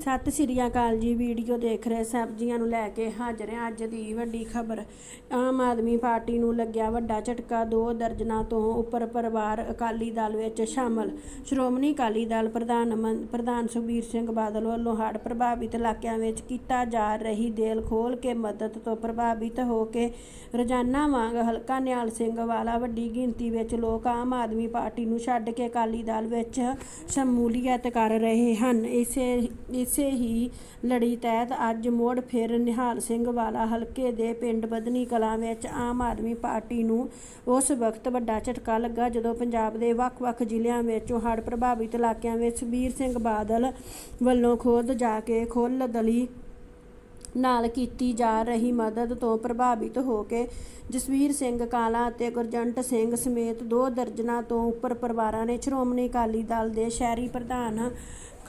ਸਤਿ ਸ੍ਰੀ ਅਕਾਲ ਜੀ। ਵੀਡੀਓ ਦੇਖ ਰਹੇ ਸਬਜ਼ੀਆਂ ਨੂੰ ਲੈ ਕੇ ਹਾਜ਼ਰ ਹਾਂ ਅੱਜ ਦੀ ਵੱਡੀ ਖਬਰ। ਆਮ ਆਦਮੀ ਪਾਰਟੀ ਨੂੰ ਲੱਗਿਆ ਵੱਡਾ ਝਟਕਾ, ਦੋ ਦਰਜਨਾਂ ਤੋਂ ਉੱਪਰ ਪਰਿਵਾਰ ਅਕਾਲੀ ਦਲ ਵਿੱਚ ਸ਼ਾਮਲ। ਸ਼੍ਰੋਮਣੀ ਅਕਾਲੀ ਦਲ ਪ੍ਰਧਾਨ ਮੰ- ਪ੍ਰਧਾਨ ਸੁਖਬੀਰ ਸਿੰਘ ਬਾਦਲ ਵੱਲੋਂ ਹੜ੍ਹ ਪ੍ਰਭਾਵਿਤ ਇਲਾਕਿਆਂ ਵਿੱਚ ਕੀਤਾ ਜਾ ਰਹੀ ਦੇਲ ਖੋਲ ਕੇ ਮਦਦ ਤੋਂ ਪ੍ਰਭਾਵਿਤ ਹੋ ਕੇ ਰੋਜ਼ਾਨਾ ਵਾਂਗ ਹਲਕਾ ਨਿਹਾਲ ਸਿੰਘ ਵਾਲਾ ਵੱਡੀ ਗਿਣਤੀ ਵਿੱਚ ਲੋਕ ਆਮ ਆਦਮੀ ਪਾਰਟੀ ਨੂੰ ਛੱਡ ਕੇ ਅਕਾਲੀ ਦਲ ਵਿੱਚ ਸ਼ਮੂਲੀਅਤ ਕਰ ਰਹੇ ਹਨ। ਇਸੇ ਇਸ ਹੀ ਲੜੀ ਤਹਿਤ ਅੱਜ ਮੋੜ ਫਿਰ ਨਿਹਾਲ ਸਿੰਘ ਵਾਲਾ ਹਲਕੇ ਦੇ ਪਿੰਡ ਬਦਨੀ ਕਲਾਂ ਵਿੱਚ ਆਮ ਆਦਮੀ ਪਾਰਟੀ ਨੂੰ ਉਸ ਵਕਤ ਵੱਡਾ ਝਟਕਾ ਲੱਗਾ ਜਦੋਂ ਪੰਜਾਬ ਦੇ ਵੱਖ-ਵੱਖ ਜ਼ਿਲ੍ਹਿਆਂ ਵਿੱਚੋਂ ਹੜ੍ਹ ਪ੍ਰਭਾਵਿਤ ਇਲਾਕਿਆਂ ਵਿੱਚ ਸੁਖਬੀਰ ਸਿੰਘ ਬਾਦਲ ਵੱਲੋਂ ਖੋਦ ਜਾ ਕੇ ਖੁੱਲ ਦਲੀ ਨਾਲ ਕੀਤੀ ਜਾ ਰਹੀ ਮਦਦ ਤੋਂ ਪ੍ਰਭਾਵਿਤ ਹੋ ਕੇ ਜਸਵੀਰ ਸਿੰਘ ਕਾਲਾ ਅਤੇ ਗੁਰਜੰਟ ਸਿੰਘ ਸਮੇਤ ਦੋ ਦਰਜਨਾਂ ਤੋਂ ਉੱਪਰ ਪਰਿਵਾਰਾਂ ਨੇ ਸ਼੍ਰੋਮਣੀ ਅਕਾਲੀ ਦਲ ਦੇ ਸ਼ਹਿਰੀ ਪ੍ਰਧਾਨ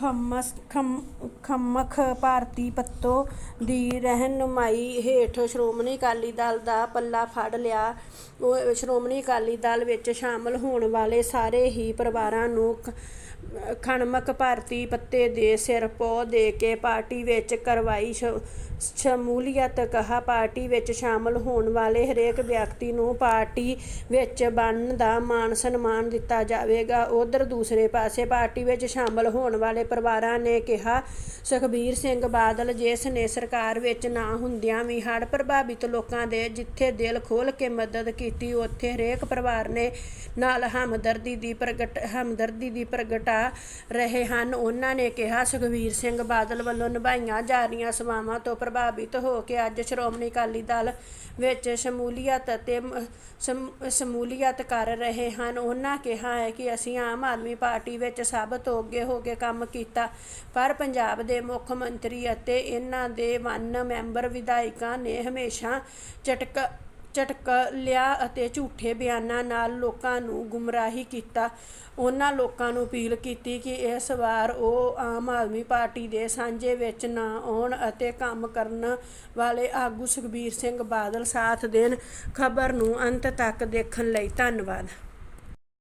ਖਮਸ ਖਮ ਖਮਖ ਭਾਰਤੀ ਪੱਤੋ ਦੀ ਰਹਿਨੁਮਾਈ ਹੇਠ ਸ਼੍ਰੋਮਣੀ ਅਕਾਲੀ ਦਲ ਦਾ ਪੱਲਾ ਫੜ ਲਿਆ। ਉਹ ਸ਼੍ਰੋਮਣੀ ਅਕਾਲੀ ਦਲ ਵਿੱਚ ਸ਼ਾਮਲ ਹੋਣ ਵਾਲੇ ਸਾਰੇ ਹੀ ਪਰਿਵਾਰਾਂ ਨੂੰ ਖ- ਖਣਮਕ ਭਾਰਤੀ ਪੱਤੇ ਦੇ ਸਿਰ ਪੋ ਦੇ ਕੇ ਪਾਰਟੀ ਵਿੱਚ ਕਰਵਾਈ ਸ਼- ਸ਼ਮੂਲੀਅਤ ਕਹਾ। ਪਾਰਟੀ ਵਿੱਚ ਸ਼ਾਮਲ ਹੋਣ ਵਾਲੇ ਹਰੇਕ ਵਿਅਕਤੀ ਨੂੰ ਪਾਰਟੀ ਵਿੱਚ ਬਣਨ ਦਾ ਮਾਣ ਸਨਮਾਨ ਦਿੱਤਾ ਜਾਵੇਗਾ। ਉਧਰ ਦੂਸਰੇ ਪਾਸੇ ਪਾਰਟੀ ਵਿੱਚ ਸ਼ਾਮਲ ਹੋਣ ਵਾਲੇ ਪਰਿਵਾਰਾਂ ਨੇ ਕਿਹਾ, ਸੁਖਬੀਰ ਸਿੰਘ ਬਾਦਲ ਜਿਸ ਨੇ ਸਰਕਾਰ ਵਿੱਚ ਨਾ ਹੁੰਦਿਆਂ ਵੀ ਹੜ੍ਹ ਪ੍ਰਭਾਵਿਤ ਲੋਕਾਂ ਦੇ ਜਿੱਥੇ ਦਿਲ ਖੋਲ ਕੇ ਮਦਦ ਕੀਤੀ, ਉੱਥੇ ਹਰੇਕ ਪਰਿਵਾਰ ਨੇ ਨਾਲ ਹਮਦਰਦੀ ਦੀ ਪ੍ਰਗਟ, ਹਮਦਰਦੀ ਦੀ ਪ੍ਰਗਟਾ ਰਹੇ ਹਨ। ਉਹਨਾਂ ਨੇ ਕਿਹਾ, ਸੁਖਬੀਰ ਸਿੰਘ ਬਾਦਲ ਵੱਲੋਂ ਨਿਭਾਈਆਂ ਜਾ ਰਹੀਆਂ ਸੇਵਾਵਾਂ ਤੋਂ ਪ੍ਰਭਾਵਿਤ ਹੋ ਕੇ ਅੱਜ ਸ਼੍ਰੋਮਣੀ ਅਕਾਲੀ ਦਲ ਵਿੱਚ ਸ਼ਮੂਲੀਅਤ ਅਤੇ ਸ਼ਮੂਲੀਅਤ ਕਰ ਰਹੇ ਹਨ। ਉਹਨਾਂ ਕਿਹਾ ਹੈ ਕਿ ਅਸੀਂ ਆਮ ਆਦਮੀ ਪਾਰਟੀ ਵਿੱਚ ਸਭ ਤੋਂ ਅੱਗੇ ਹੋ ਕੇ ਕੰਮ ਕੀਤਾ। ਪਰ ਪੰਜਾਬ ਦੇ ਮੁੱਖ ਮੰਤਰੀ ਅਤੇ ਇਹਨਾਂ ਦੇ ਵਨ ਮੈਂਬਰ ਵਿਧਾਇਕਾਂ ਨੇ ਹਮੇਸ਼ਾ ਝਟਕ ਝਟਕ ਲਿਆ ਅਤੇ ਝੂਠੇ ਬਿਆਨਾਂ ਨਾਲ ਲੋਕਾਂ ਨੂੰ ਗੁੰਮਰਾਹੀ ਕੀਤਾ। ਉਹਨਾਂ ਲੋਕਾਂ ਨੂੰ ਅਪੀਲ ਕੀਤੀ ਕਿ ਇਸ ਵਾਰ ਉਹ ਆਮ ਆਦਮੀ ਪਾਰਟੀ ਦੇ ਸਾਂਝੇ ਵਿੱਚ ਨਾ ਆਉਣ ਅਤੇ ਕੰਮ ਕਰਨ ਵਾਲੇ ਆਗੂ ਸੁਖਬੀਰ ਸਿੰਘ ਬਾਦਲ ਸਾਥ ਦੇਣ। ਖਬਰ ਨੂੰ ਅੰਤ ਤੱਕ ਦੇਖਣ ਲਈ ਧੰਨਵਾਦ।